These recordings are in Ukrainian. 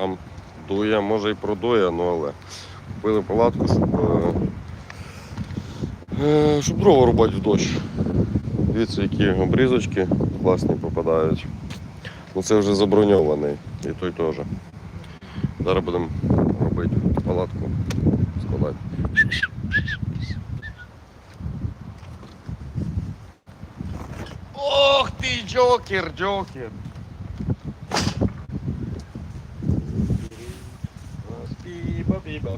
Там дує, може і продує, ну але купили палатку, щоб, е, е, щоб дрова рубати в дощ. Дивіться, які обрізочки класні попадають. Ну це вже заброньований і той теж. Зараз будемо робити палатку, складати. Ох ти, джокер, джокер! Бля,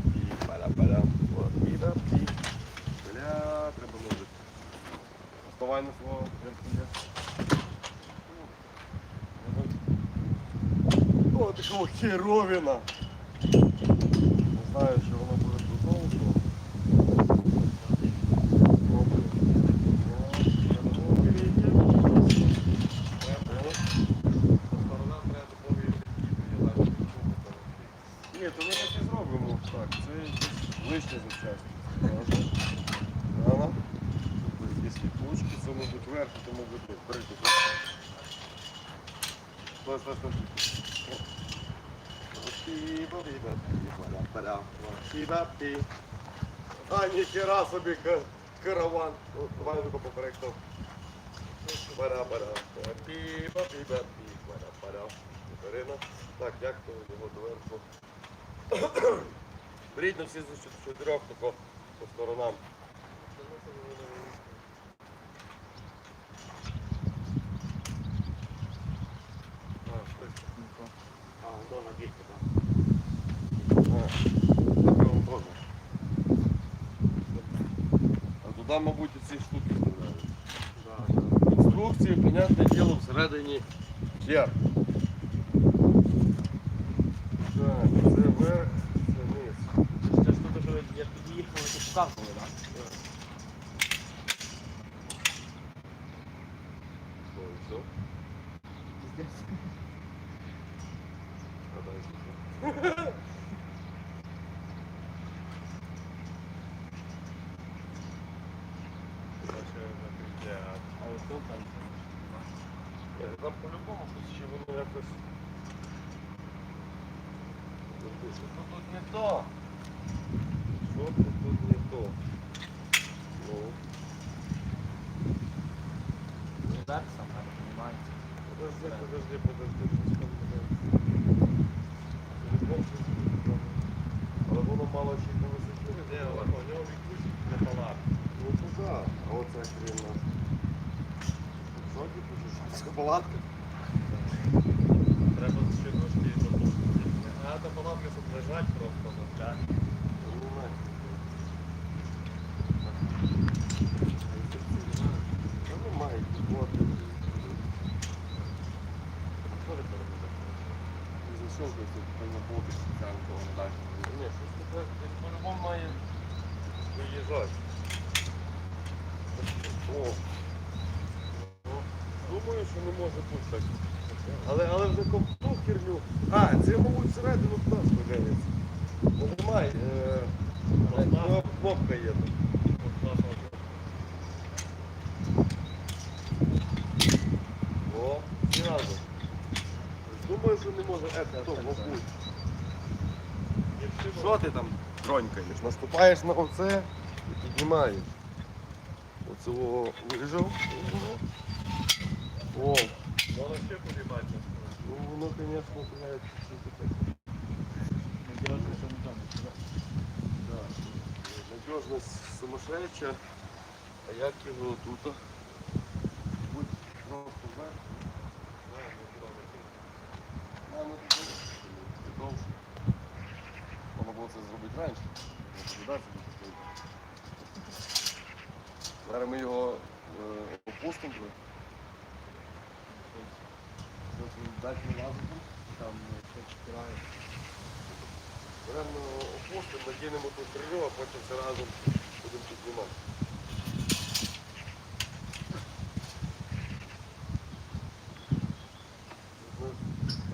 треба ножик. Вставай на свого О, ти що херовина! Не знаю, що воно буде продовжувати. Ні, то ми так і зробимо. Так, це лишня запчасть. Ага. Якщо плучки, це можуть вверх, то можуть тут. Бери тут. Стой, стой, стой. Пі-ба-пі-ба-пі-ба-пі. А, ніхера собі караван. Давай. Пара-пара. Ірина. Так, як то його доверху. Беріть на всі з чотирьох тако по сторонам. А, що це? А, до набірки, так. А, туди, мабуть, ці штуки вставляють. Інструкції, понятне діло, всередині є. Так, це верх, це низ. Це штука, що як під'їхали, то показували, так? Ой, все. А далі що? А ось тут там. Там по-любому ще воно якось. Тут не то? Що тут не то? Верх сам, так, піднімається. подожди, подожди, подожди, щось там буде. По-любому щось буде там. Але воно мало чи по висоті не Де було. у нього відключить для палатки. Ну туди, а оце хрен нас. Що ти пишеш? Це палатка? Треба ще трошки допустити. А та палатка щоб лежать просто так. Ну, нафіг. Та немає, от. Що ви це робите? Защелкайте, то не буде спеціально того не далі. Ні, щось таке, десь по-любому має виїжджати. О. Думаю, що не може бути так. Але, але вже ковтну херню. А, це, мабуть, всередину туди сподівається. Ну, немає. Е, е, кнопка є там. О. Думаю, що не може. Е. Що ти там тронькаєш? Наступаєш на оце і піднімаєш. Оцього вижив. О, воно ще подібати. ну воно, звісно, блядь, щось таке. Надіжно, що не там. Да. Надіжність сумасшедша. А як його тут? Будь просто вверх. Було це зробити раніше. Зараз ми його е, опустимо. Далі не лазить. Там щось втирає. Беремо опустимо, накинемо тут крило, а потім все разом будемо піднімати.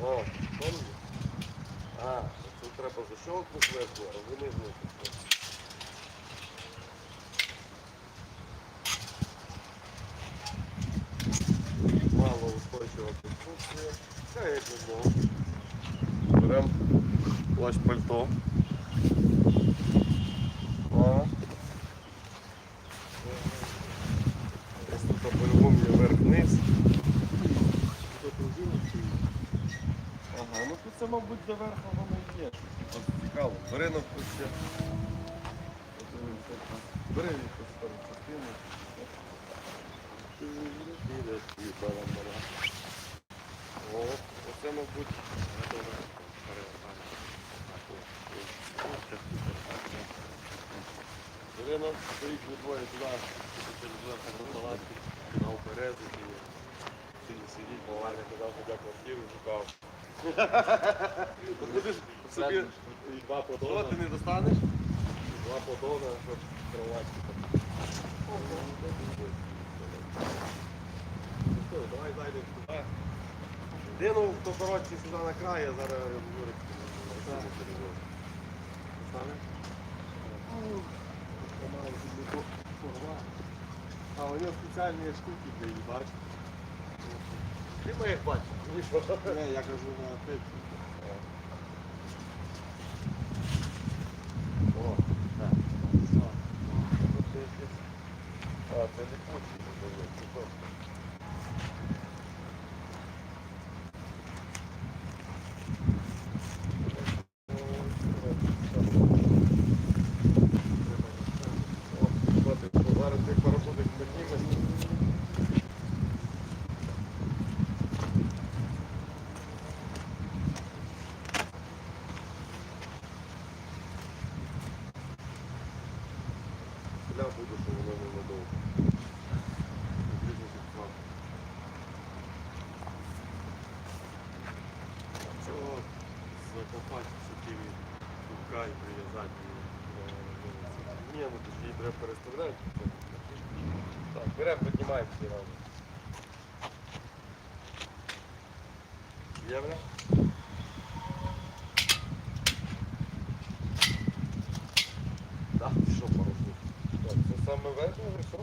О, там. А, тут треба защелкнути зверху, а вони знизу. Мало устойчива конструкція. Це як не знаю. Беремо Плащ пальто. О. Десь тут по-любому вверх-вниз. Ага, ну тут це, мабуть, до верху воно і є. Цікаво. Бери на ще. Подивимося. Бери якусь стару частину. О, оце, мабуть, Ірина стоїть ви двоє туди, на березу і сидіть, повально казав, що я квартиру шукав. Будеш собі І два що подона, ти не достанеш? два подона, щоб кроватки. Ну давай зайдемо туди. Дину, хто коротше сюди на край, я зараз Юрик. А, у нього спеціальні штуки для її, бачиш? Ти моїх бачиш? Я кажу на пипці. О, так. А, це не кучі, це просто. Зараз цих парашутик підніме. Ля буде, що воно не надовго. Цього закопати такими кубка і прив'язати. Ні, ну тоді її треба переставляти. Так, беремо, піднімаємо всі разом. Євро? Так, ти що порушив? Так, це саме верхнє вже все?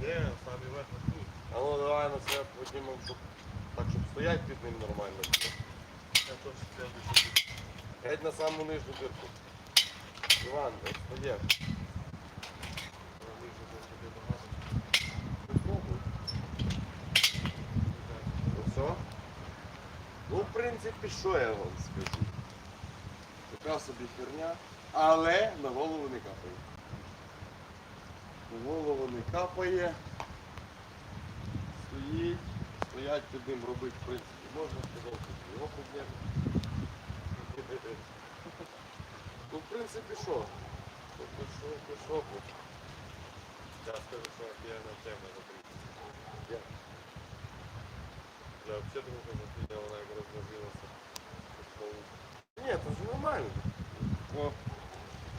Ні, самі верх тут. А ну давай на себе піднімемо, щоб так, щоб стоять під ним нормально. Я теж следующий. Геть на саму нижню дирку. Іван, ось стає. Вище тут тобі багато. Попробуй. Ну все? Принципі, що я вам скажу? Така собі херня, але на голову не капає. На голову не капає. Стоїть, стоять під ним робити, в принципі, можна сказати, його проблеми. Ну, в принципі, що? Тобто, що, то що, Я скажу, що офігенна тема закрита. я Я взагалі думав, що офігенно вона як розложилася. Ні, це ж нормально. О.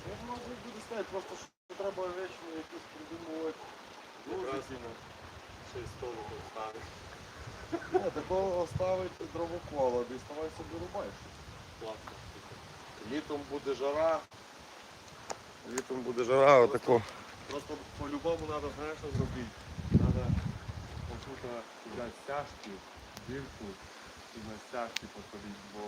Це ж можна і буде просто що треба вечно якісь придумувати. Якраз ще й столу тут ставиш. Ні, такого ставить дровокола, діставай собі рубай. Класно. Літом буде жара. Літом буде жара, отако. Просто по-любому треба, знаєш, що зробити. Треба отут взяти стяжки, дірку і на стяжки посадити, бо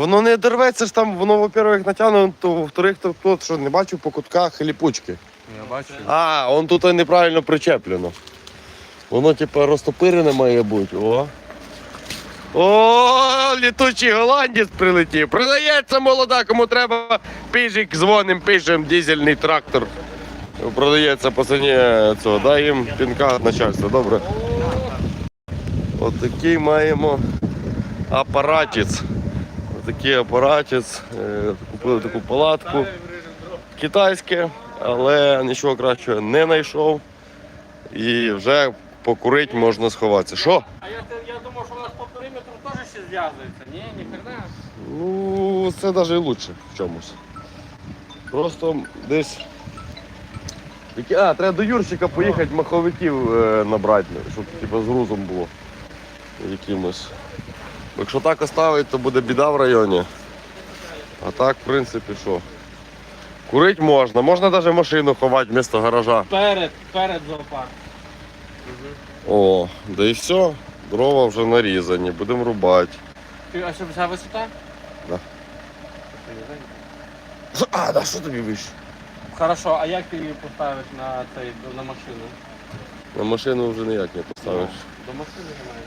Воно не дерветься ж там, воно, во-первых, натягнуто, во-вторых, то тут, що не бачу по кутках ліпучки. я бачу. А, он тут неправильно причеплено. Воно, типу, розтопирене має бути. О. О, літучий голландець прилетів. Продається молода, кому треба пижик, дзвоним, пишем, дизельний трактор. Продається по ціні цього. Дай їм пінка від начальства, добре. Отакий маємо апаратець. Отакий апаратець. Купили таку палатку. Китайське, але нічого кращого не знайшов. І вже покурити можна сховатися. Що? А я, я думав, що у нас по периметру теж ще зв'язується. Ні, ніхрена. Ну, це навіть і лучше в чомусь. Просто десь. А, треба до Юрчика поїхати, маховиків е, набрати, щоб типу, з грузом було. Якимось. Якщо так оставить, то буде біда в районі. А так, в принципі, що? Курити можна, можна навіть машину ховати вмісто гаража. Перед, перед зоопарк. О, да і все. Дрова вже нарізані, будемо рубати. Ти- А що вся висота? Да. А, да, що тобі вище? Хорошо, а як ти її поставиш на цей на машину? На машину вже ніяк не поставиш. До машини немає.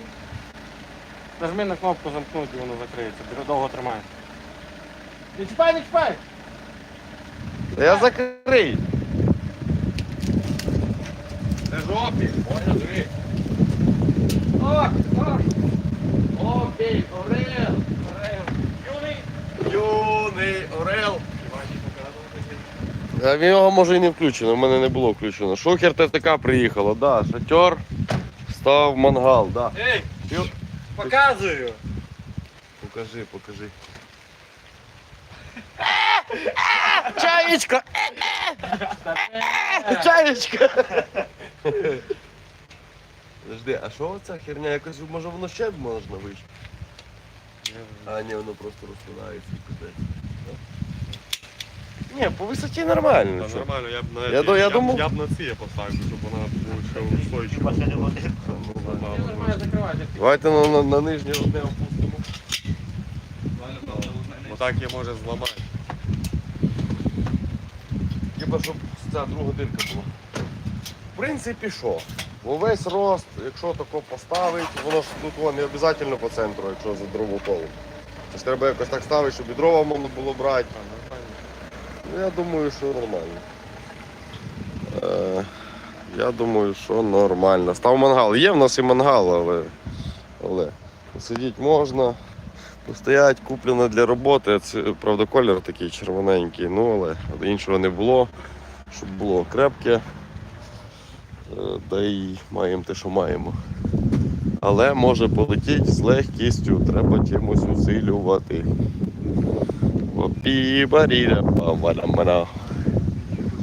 Нажми на кнопку замкнути і воно закриється. Бери довго тримай. Не чіпай, не чіпай! Та я закрий. Це жопі, понял, диви. Ох, ох! Окей, орел! Орел! Юний! Юний орел. А в нього може і не включено, в мене не було включено. Шухер ТТК приїхала, да, шатер, став мангал, да. Ей! Ю. Показую! Покажи, покажи. Чаєчка! Чаєчка! Подожди, а що оця херня? Якось може воно ще можна вийти? А, ні, воно просто розкладається і кудись. Ні, по висоті нормально. Та нормально, я б на Я ду- я думав- я б на ці я поставив, щоб вона була ще устойчива. Ну. Давайте на, на, на нижнє одне опустимо. Бо так я може зламати. Хіба щоб ця друга дирка була. В принципі, що? Увесь рост, якщо тако поставить, воно ж тут вон, не обов'язково по центру, якщо за дровополом. Тож треба якось так ставити, щоб і дрова можна було брати. Я думаю, що нормально. Е, я думаю, що нормально. Став мангал. Є в нас і мангал, але, але сидіти можна. Постоять, куплено для роботи. Це, правда, колір такий червоненький, ну але іншого не було, щоб було крепке. Е, Да й маємо те, що маємо. Але може полетіти з легкістю, треба чимось усилювати.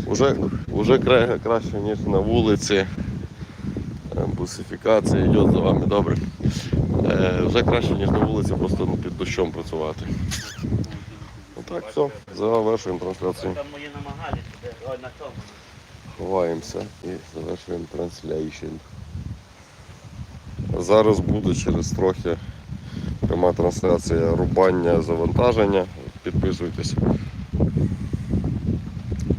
Уже, уже краще, ніж на вулиці. Е, Бусифікація йде за вами добре. Е, вже краще, ніж на вулиці, просто ну, під дощом працювати. Ну так, все, завершуємо трансляцію. Там мої намагання, ой, на тому. Ховаємося і завершуємо трансляцію. Зараз буде через трохи пряма трансляція рубання завантаження. Підписуйтесь.